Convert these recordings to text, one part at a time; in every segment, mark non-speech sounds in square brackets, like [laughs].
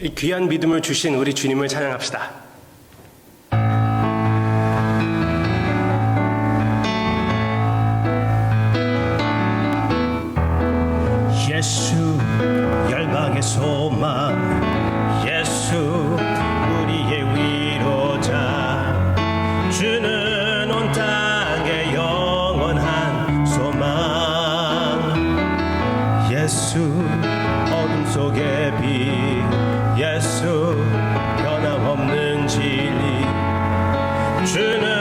이 귀한 믿음을 주신 우리 주님을 찬양합시다. 예수 열방의 소망. 예수 우리의 위로자. 주는 온 땅의 영원한 소망. 예수 어둠 속의 빛 예수 변함없는 진리. 주는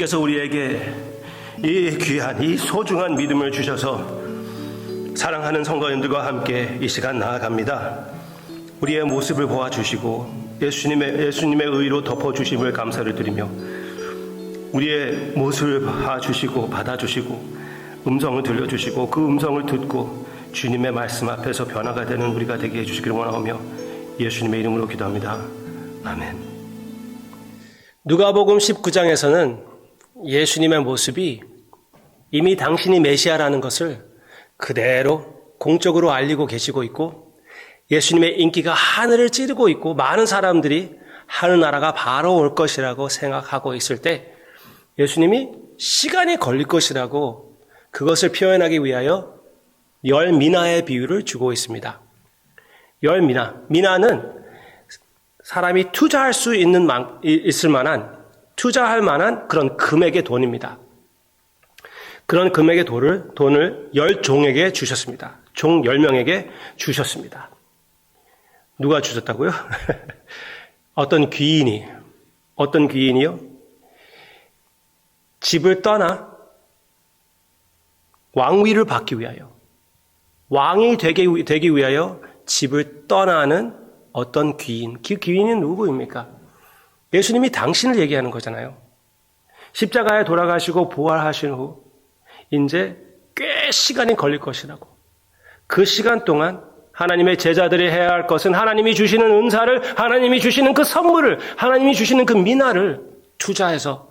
주님께서 우리에게 이 귀한, 이 소중한 믿음을 주셔서 사랑하는 성도님들과 함께 이 시간 나아갑니다. 우리의 모습을 보아주시고 예수님의, 예수님의 의로 덮어주심을 감사를 드리며 우리의 모습을 봐주시고 받아주시고 음성을 들려주시고 그 음성을 듣고 주님의 말씀 앞에서 변화가 되는 우리가 되게 해주시기를 원하오며 예수님의 이름으로 기도합니다. 아멘. 누가복음 19장에서는 예수님의 모습이 이미 당신이 메시아라는 것을 그대로 공적으로 알리고 계시고 있고 예수님의 인기가 하늘을 찌르고 있고 많은 사람들이 하늘나라가 바로 올 것이라고 생각하고 있을 때 예수님이 시간이 걸릴 것이라고 그것을 표현하기 위하여 열 미나의 비유를 주고 있습니다. 열 미나. 미나는 사람이 투자할 수 있는 만, 있을 만한 투자할 만한 그런 금액의 돈입니다. 그런 금액의 돈을 돈을 열 종에게 주셨습니다. 종 열 명에게 주셨습니다. 누가 주셨다고요? [laughs] 어떤 귀인이 어떤 귀인이요? 집을 떠나 왕위를 받기 위하여 왕이 되기, 되기 위하여 집을 떠나는 어떤 귀인. 그 귀인은 누구입니까? 예수님이 당신을 얘기하는 거잖아요. 십자가에 돌아가시고 부활하신 후, 이제 꽤 시간이 걸릴 것이라고. 그 시간 동안 하나님의 제자들이 해야 할 것은 하나님이 주시는 은사를, 하나님이 주시는 그 선물을, 하나님이 주시는 그 미나를 투자해서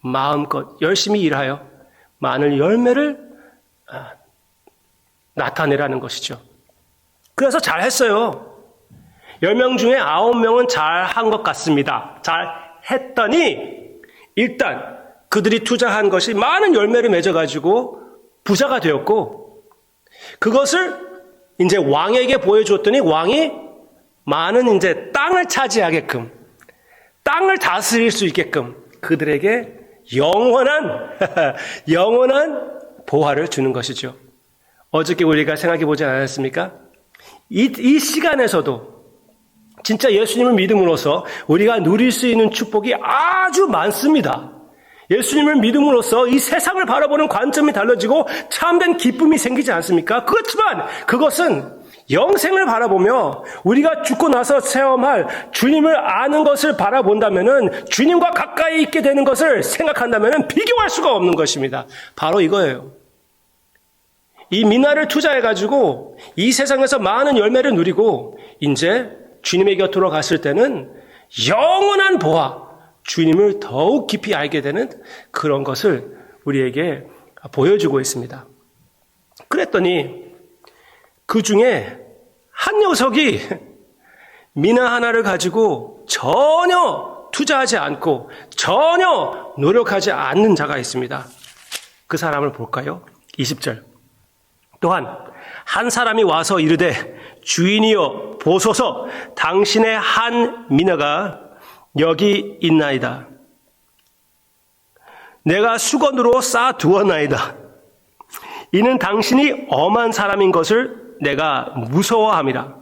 마음껏 열심히 일하여 많은 열매를 아, 나타내라는 것이죠. 그래서 잘 했어요. 10명 중에 9명은 잘 한 것 같습니다. 잘 했더니 일단 그들이 투자한 것이 많은 열매를 맺어가지고 부자가 되었고 그것을 이제 왕에게 보여줬더니 왕이 많은 이제 땅을 차지하게끔 땅을 다스릴 수 있게끔 그들에게 영원한 [laughs] 영원한 보화를 주는 것이죠. 어저께 우리가 생각해 보지 않았습니까? 이, 이 시간에서도 진짜 예수님을 믿음으로써 우리가 누릴 수 있는 축복이 아주 많습니다. 예수님을 믿음으로써 이 세상을 바라보는 관점이 달라지고 참된 기쁨이 생기지 않습니까? 그렇지만 그것은 영생을 바라보며 우리가 죽고 나서 체험할 주님을 아는 것을 바라본다면은 주님과 가까이 있게 되는 것을 생각한다면은 비교할 수가 없는 것입니다. 바로 이거예요. 이 미나를 투자해가지고 이 세상에서 많은 열매를 누리고 이제 주님의 곁으로 갔을 때는 영원한 보화, 주님을 더욱 깊이 알게 되는 그런 것을 우리에게 보여주고 있습니다. 그랬더니 그 중에 한 녀석이 미나 하나를 가지고 전혀 투자하지 않고 전혀 노력하지 않는 자가 있습니다. 그 사람을 볼까요? 20절. 또한 한 사람이 와서 이르되 주인이여 보소서 당신의 한 미나가 여기 있나이다. 내가 수건으로 쌓아 두었나이다. 이는 당신이 엄한 사람인 것을 내가 무서워함이라.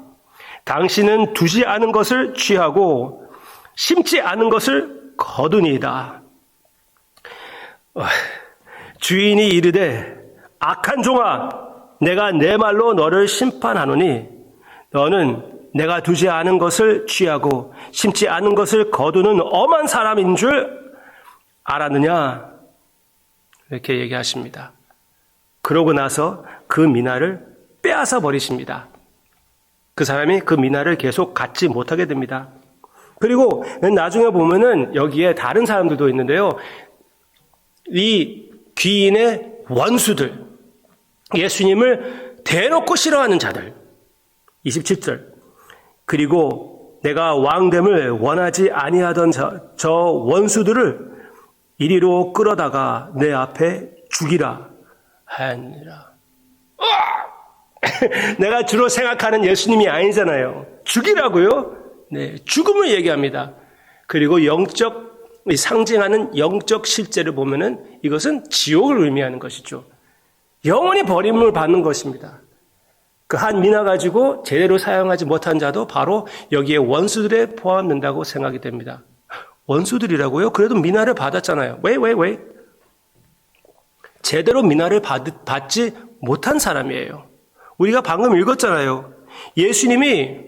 당신은 두지 않은 것을 취하고 심지 않은 것을 거두니이다. 어, 주인이 이르되 악한 종아 내가 내 말로 너를 심판하노니 너는 내가 두지 않은 것을 취하고 심지 않은 것을 거두는 엄한 사람인 줄 알았느냐 이렇게 얘기하십니다. 그러고 나서 그 미나를 빼앗아 버리십니다. 그 사람이 그 미나를 계속 갖지 못하게 됩니다. 그리고 나중에 보면은 여기에 다른 사람들도 있는데요. 이 귀인의 원수들, 예수님을 대놓고 싫어하는 자들. 27절. 그리고 내가 왕됨을 원하지 아니하던 저, 저 원수들을 이리로 끌어다가 내 앞에 죽이라 하니라. [laughs] 내가 주로 생각하는 예수님이 아니잖아요. 죽이라고요? 네, 죽음을 얘기합니다. 그리고 영적 상징하는 영적 실제를 보면은 이것은 지옥을 의미하는 것이죠. 영원히 버림을 받는 것입니다. 그 한 미나 가지고 제대로 사용하지 못한 자도 바로 여기에 원수들에 포함된다고 생각이 됩니다. 원수들이라고요? 그래도 미나를 받았잖아요. 왜, 왜, 왜? 제대로 미나를 받, 받지 못한 사람이에요. 우리가 방금 읽었잖아요. 예수님이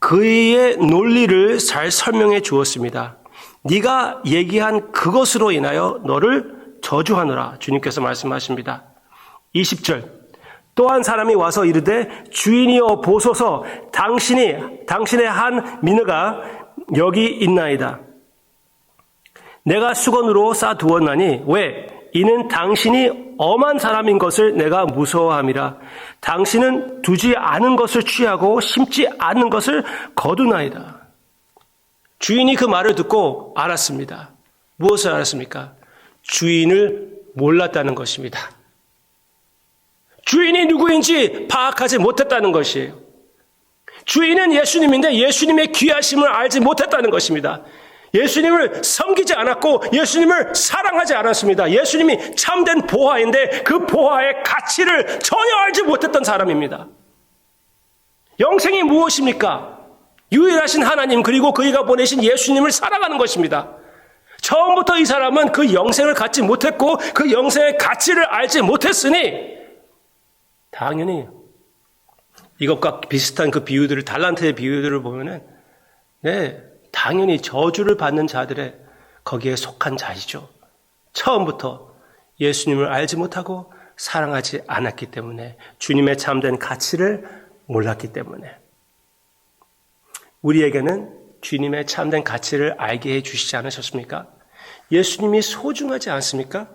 그의 논리를 잘 설명해 주었습니다. 네가 얘기한 그것으로 인하여 너를 저주하노라. 주님께서 말씀하십니다. 20절. 또한 사람이 와서 이르되 주인이여 보소서 당신이 당신의 한 민어가 여기 있나이다. 내가 수건으로 싸두었나니 왜 이는 당신이 엄한 사람인 것을 내가 무서워함이라. 당신은 두지 않은 것을 취하고 심지 않는 것을 거두나이다. 주인이 그 말을 듣고 알았습니다. 무엇을 알았습니까? 주인을 몰랐다는 것입니다. 주인이 누구인지 파악하지 못했다는 것이에요. 주인은 예수님인데 예수님의 귀하심을 알지 못했다는 것입니다. 예수님을 섬기지 않았고 예수님을 사랑하지 않았습니다. 예수님이 참된 보화인데 그 보화의 가치를 전혀 알지 못했던 사람입니다. 영생이 무엇입니까? 유일하신 하나님 그리고 그이가 보내신 예수님을 사랑하는 것입니다. 처음부터 이 사람은 그 영생을 갖지 못했고 그 영생의 가치를 알지 못했으니 당연히 이것과 비슷한 그 비유들을 달란트의 비유들을 보면은 네 당연히 저주를 받는 자들의 거기에 속한 자이죠. 처음부터 예수님을 알지 못하고 사랑하지 않았기 때문에 주님의 참된 가치를 몰랐기 때문에 우리에게는 주님의 참된 가치를 알게 해 주시지 않으셨습니까? 예수님이 소중하지 않습니까?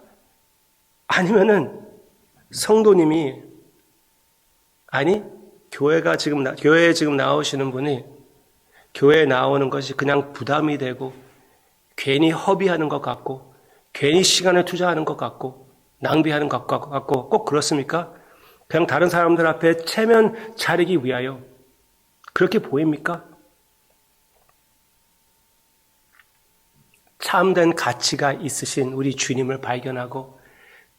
아니면은 성도님이 아니 교회가 지금 나, 교회에 지금 나오시는 분이 교회에 나오는 것이 그냥 부담이 되고 괜히 허비하는 것 같고 괜히 시간을 투자하는 것 같고 낭비하는 것 같고 꼭 그렇습니까? 그냥 다른 사람들 앞에 체면 차리기 위하여 그렇게 보입니까? 참된 가치가 있으신 우리 주님을 발견하고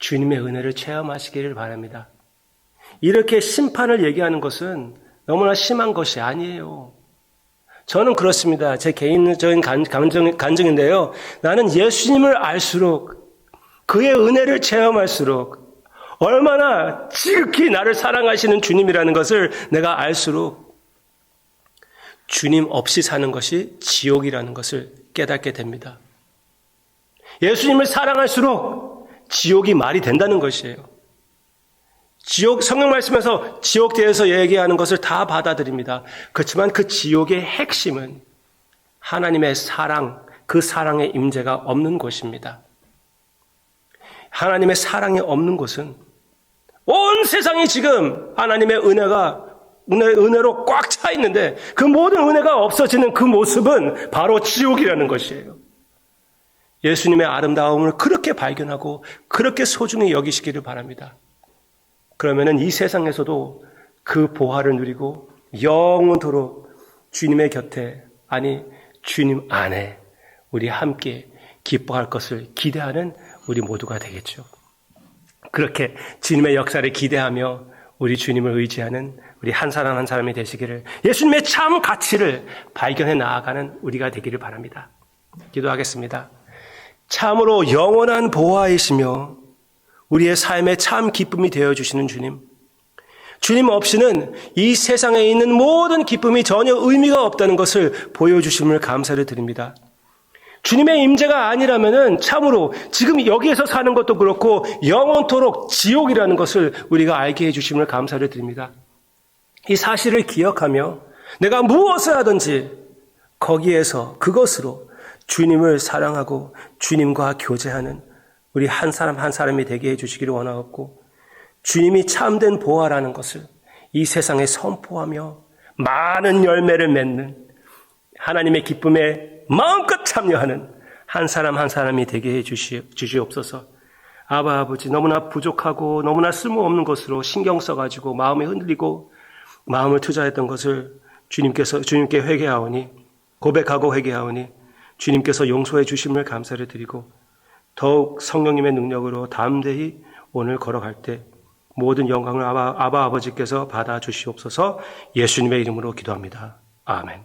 주님의 은혜를 체험하시기를 바랍니다. 이렇게 심판을 얘기하는 것은 너무나 심한 것이 아니에요. 저는 그렇습니다. 제 개인적인 감정, 간증인데요. 나는 예수님을 알수록 그의 은혜를 체험할수록 얼마나 지극히 나를 사랑하시는 주님이라는 것을 내가 알수록 주님 없이 사는 것이 지옥이라는 것을 깨닫게 됩니다. 예수님을 사랑할수록 지옥이 말이 된다는 것이에요. 지옥, 성경 말씀에서 지옥 대해서 얘기하는 것을 다 받아들입니다. 그렇지만 그 지옥의 핵심은 하나님의 사랑, 그 사랑의 임재가 없는 곳입니다. 하나님의 사랑이 없는 곳은 온 세상이 지금 하나님의 은혜가 은혜, 은혜로 꽉 차 있는데 그 모든 은혜가 없어지는 그 모습은 바로 지옥이라는 것이에요. 예수님의 아름다움을 그렇게 발견하고 그렇게 소중히 여기시기를 바랍니다. 그러면은 이 세상에서도 그 보화를 누리고 영원토록 주님의 곁에 아니 주님 안에 우리 함께 기뻐할 것을 기대하는 우리 모두가 되겠죠. 그렇게 주님의 역사를 기대하며 우리 주님을 의지하는 우리 한 사람 한 사람이 되시기를 예수님의 참 가치를 발견해 나아가는 우리가 되기를 바랍니다. 기도하겠습니다. 참으로 영원한 보화이시며 우리의 삶의 참 기쁨이 되어 주시는 주님. 주님 없이는 이 세상에 있는 모든 기쁨이 전혀 의미가 없다는 것을 보여주심을 감사를 드립니다. 주님의 임재가 아니라면은 참으로 지금 여기에서 사는 것도 그렇고 영원토록 지옥이라는 것을 우리가 알게 해주심을 감사를 드립니다. 이 사실을 기억하며 내가 무엇을 하든지 거기에서 그것으로 주님을 사랑하고 주님과 교제하는 우리 한 사람 한 사람이 되게 해주시기를 원하옵고 주님이 참된 보화라는 것을 이 세상에 선포하며 많은 열매를 맺는 하나님의 기쁨에 마음껏 참여하는 한 사람 한 사람이 되게 해 주시, 주시옵소서. 아바 아버지 너무나 부족하고 너무나 쓸모없는 것으로 신경 써가지고 마음이 흔들리고 마음을 투자했던 것을 주님께서 주님께 회개하오니 고백하고 회개하오니 주님께서 용서해 주심을 감사를 드리고 더욱 성령님의 능력으로 담대히 오늘 걸어갈 때 모든 영광을 아바, 아바 아버지께서 받아 주시옵소서 예수님의 이름으로 기도합니다. 아멘.